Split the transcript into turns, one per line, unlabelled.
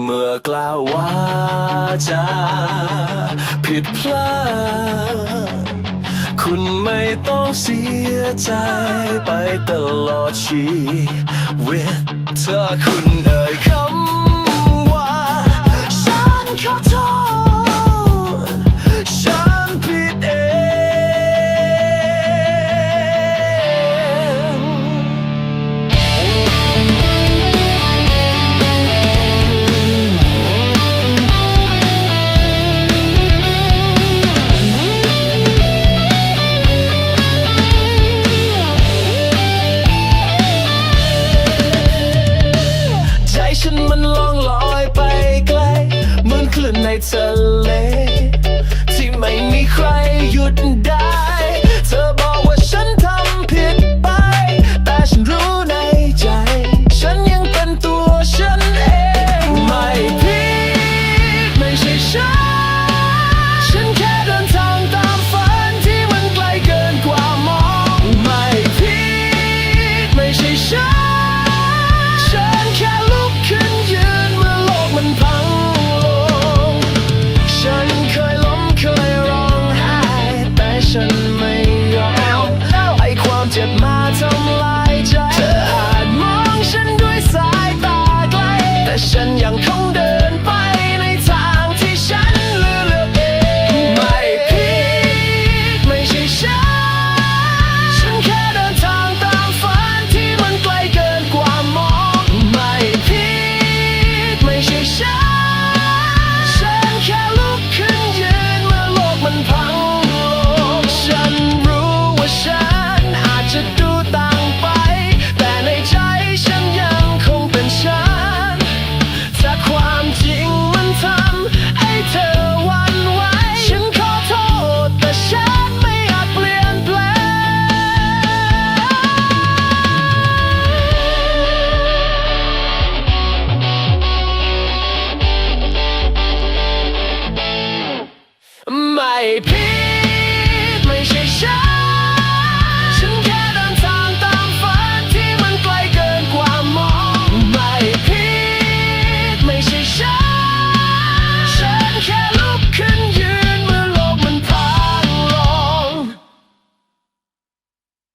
เมื่อกล่าวว่าจะผิดพลาด คุณไม่ต้องเสียใจไปตลอดชีวิตเธอคุณเอ องลอยไปไกลเหมือนคลื่นในทะเล told me IP.